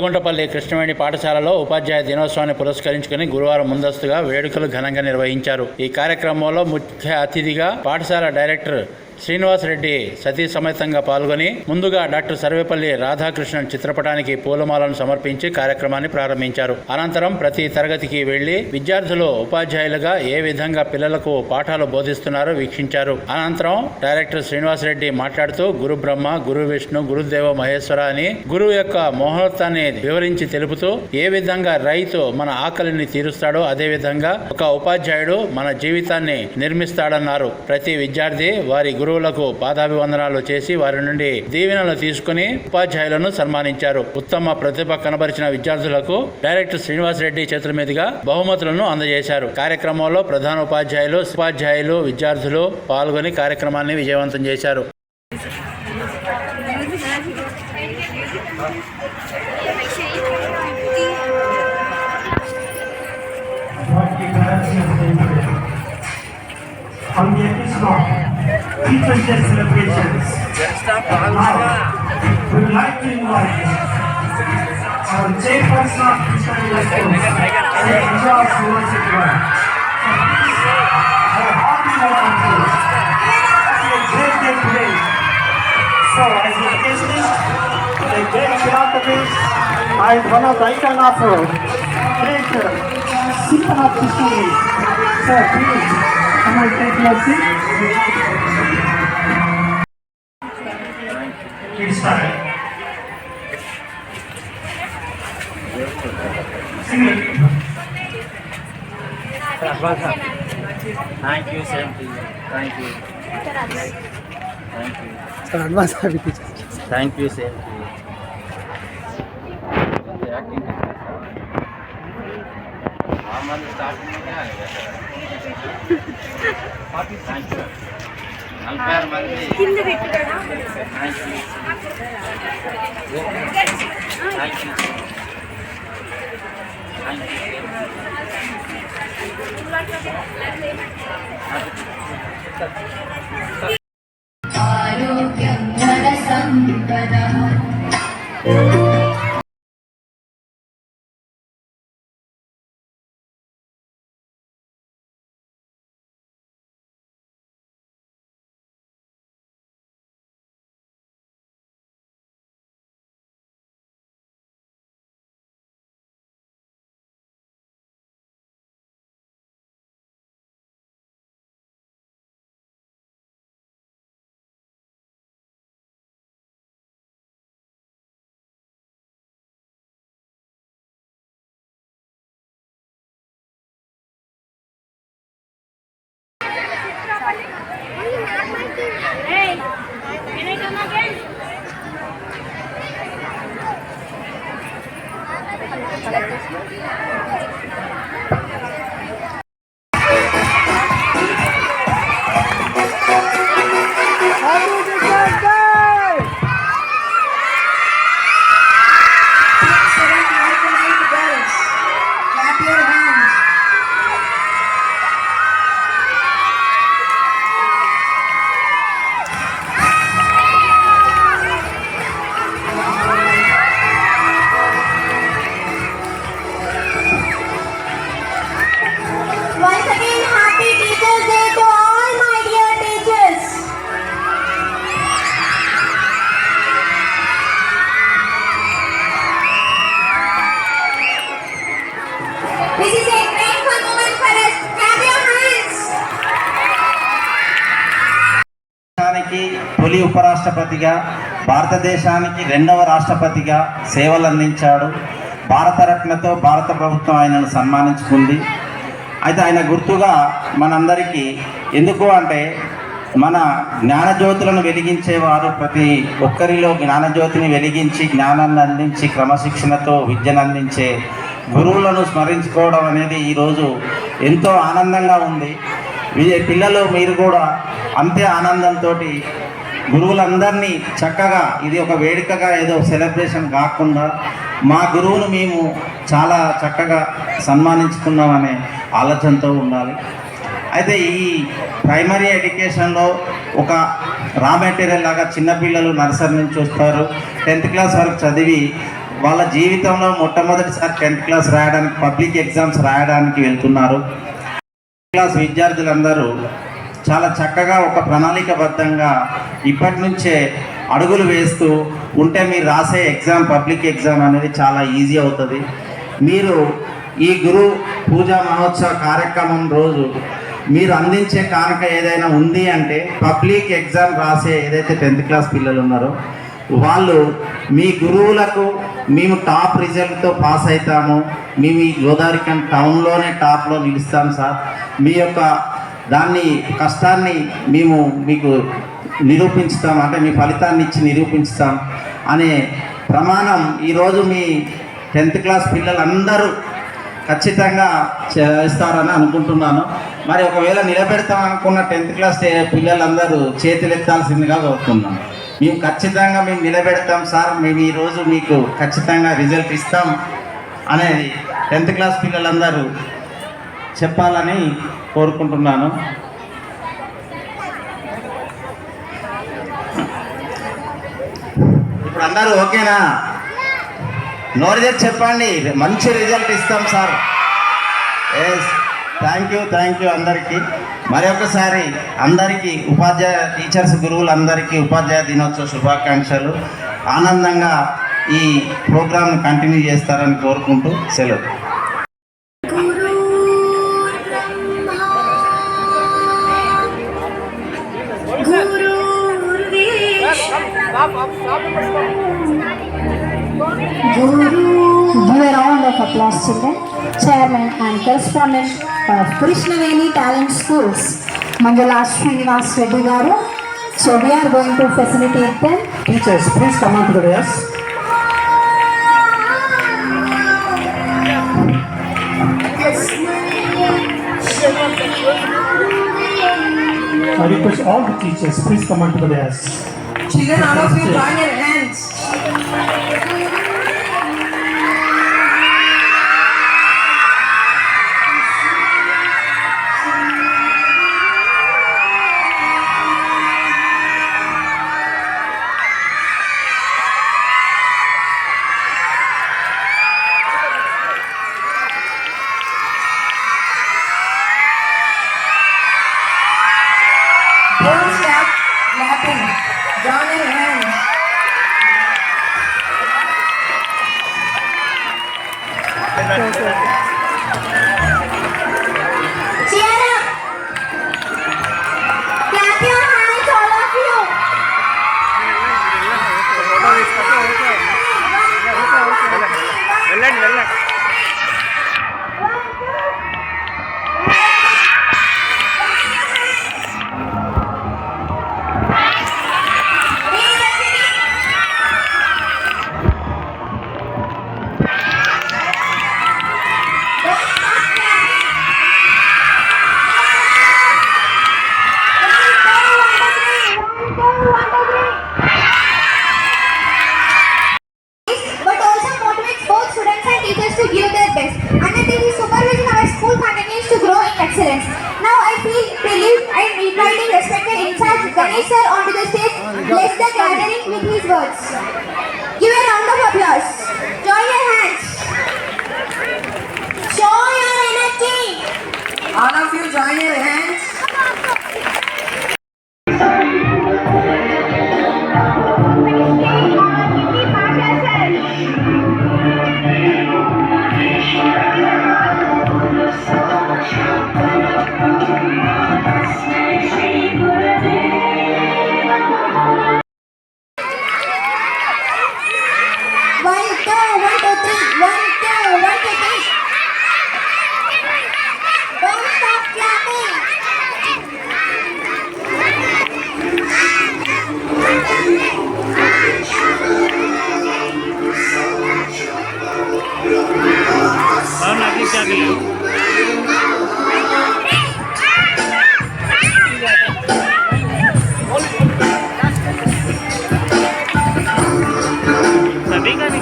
అడ్డగుంటపల్లి కృష్ణవేణి పాఠశాలలో ఉపాధ్యాయ దినోత్సవాన్ని పురస్కరించుకుని గురువారం ముందస్తుగా వేడుకలు ఘనంగా నిర్వహించారు. ఈ కార్యక్రమంలో ముఖ్య అతిథిగా పాఠశాల డైరెక్టర్ శ్రీనివాస్ రెడ్డి సతీ సమేతంగా పాల్గొని ముందుగా డాక్టర్ సర్వేపల్లి రాధాకృష్ణన్ చిత్రపటానికి పూలమాలను సమర్పించి కార్యక్రమాన్ని ప్రారంభించారు. అనంతరం ప్రతి తరగతికి వెళ్ళి విద్యార్థులు ఉపాధ్యాయులుగా ఏ విధంగా పిల్లలకు పాఠాలు బోధిస్తున్నారో వీక్షించారు. అనంతరం డైరెక్టర్ శ్రీనివాస్ రెడ్డి మాట్లాడుతూ గురు బ్రహ్మ గురు విష్ణు గురుదేవ మహేశ్వర అని గురువు యొక్క మహోత్తాన్ని వివరించి తెలుపుతూ ఏ విధంగా రైతు మన ఆకలిని తీరుస్తాడో అదే విధంగా ఒక ఉపాధ్యాయుడు మన జీవితాన్ని నిర్మిస్తాడన్నారు. ప్రతి విద్యార్థి వారి గురు గురువులకు పాదాభివందనాలు చేసి వారి నుండి దీవెనలు తీసుకుని ఉపాధ్యాయులను సన్మానించారు ఉత్తమ ప్రతిభ కనబరిచిన విద్యార్థులకు డైరెక్టర్ శ్రీనివాస్ రెడ్డి చేతుల మీదుగా బహుమతులను అందజేశారు కార్యక్రమంలో ప్రధాన ఉపాధ్యాయులు ఉపాధ్యాయులు విద్యార్థులు పాల్గొని కార్యక్రమాన్ని విజయవంతం చేశారు आपके कारण से होते हैं हम ये किस Teachers Day celebrations. Now, we would like to invite our chairperson of Krishna University, Charles University. Have a hearty welcome to a great day today. So, as a guest, a great philanthropist, and one of the icon of great of history. So, please, Thank you, thank you. Thank you. Thank you, thank. Thank you, thank. Thank you, thank. Thank you, thank you. Thank thank you. Thank thank you sir advance అవి thank you same to నలభై ఆరు మంది thank you ఉపరాష్ట్రపతిగా భారతదేశానికి రెండవ రాష్ట్రపతిగా సేవలు అందించాడు భారతరత్నతో భారత ప్రభుత్వం ఆయనను సన్మానించుకుంది. అయితే ఆయన గుర్తుగా మనందరికీ ఎందుకు అంటే మన జ్ఞానజ్యోతులను వెలిగించేవారు ప్రతి ఒక్కరిలో జ్ఞానజ్యోతిని వెలిగించి జ్ఞానాన్ని అందించి క్రమశిక్షణతో విద్యను అందించే గురువులను స్మరించుకోవడం అనేది ఈరోజు ఎంతో ఆనందంగా ఉంది. పిల్లలు మీరు కూడా అంతే ఆనందంతో గురువులందరినీ చక్కగా ఇది ఒక వేడుకగా ఏదో సెలబ్రేషన్ కాకుండా మా గురువును మేము చాలా చక్కగా సన్మానించుకున్నామనే ఆలోచనతో ఉండాలి. అయితే ఈ ప్రైమరీ ఎడ్యుకేషన్లో ఒక రా మెటీరియల్ లాగా చిన్నపిల్లలు నర్సరీ నుంచి వస్తారు. టెన్త్ క్లాస్ వరకు చదివి వాళ్ళ జీవితంలో మొట్టమొదటిసారి టెన్త్ క్లాస్ రాయడానికి పబ్లిక్ ఎగ్జామ్స్ రాయడానికి వెళ్తున్నారు. క్లాస్ విద్యార్థులందరూ చాలా చక్కగా ఒక ప్రణాళికబద్ధంగా ఇప్పటి నుంచే అడుగులు వేస్తూ ఉంటే మీరు రాసే ఎగ్జామ్ పబ్లిక్ ఎగ్జామ్ అనేది చాలా ఈజీ అవుతుంది. మీరు ఈ గురు పూజా మహోత్సవ కార్యక్రమం రోజు మీరు అందించే కానుక ఏదైనా ఉంది అంటే పబ్లిక్ ఎగ్జామ్ రాసే ఏదైతే టెన్త్ క్లాస్ పిల్లలు ఉన్నారో వాళ్ళు మీ గురువులకు మేము టాప్ రిజల్ట్తో పాస్ అవుతాము మేము ఈ గోదావరికన్ టౌన్లోనే టాప్లో నిలుస్తాం సార్. మీ యొక్క దాన్ని కష్టాన్ని మేము మీకు నిరూపించుతాం అంటే మీ ఫలితాన్ని ఇచ్చి నిరూపించుతాం అనే ప్రమాణం ఈరోజు మీ టెన్త్ క్లాస్ పిల్లలందరూ ఖచ్చితంగా చేస్తారని అనుకుంటున్నాను. మరి ఒకవేళ నిలబెడతాం అనుకున్న టెన్త్ క్లాస్ పిల్లలందరూ చేతులెత్తాల్సిందిగా కోరుతున్నాను మేము ఖచ్చితంగా మేము నిలబెడతాం సార్ మేము ఈరోజు మీకు ఖచ్చితంగా రిజల్ట్ ఇస్తాం అనేది టెన్త్ క్లాస్ పిల్లలందరూ చెప్పాలని కోరుకుంటున్నాను. ఇప్పుడు అందరూ ఓకేనా? నోరు చేసి చెప్పండి. మంచి రిజల్ట్ ఇస్తాం sir. Yes thank you thank you అందరికీ. మరొకసారి అందరికీ ఉపాధ్యాయ టీచర్స్ గురువులందరికీ ఉపాధ్యాయ దినోత్సవ శుభాకాంక్షలు. ఆనందంగా ఈ ప్రోగ్రామ్ కంటిన్యూ చేస్తారని కోరుకుంటూ సెలవు. Give a round of applause, children. Chairman and correspondent of Krishnaveni Talent Schools, Manjula Srinivas Reddy garu. So we are going to facilitate them. Teachers, please come on to the dais. I request all the teachers, please come on to the dais. Children, all of you join your hands.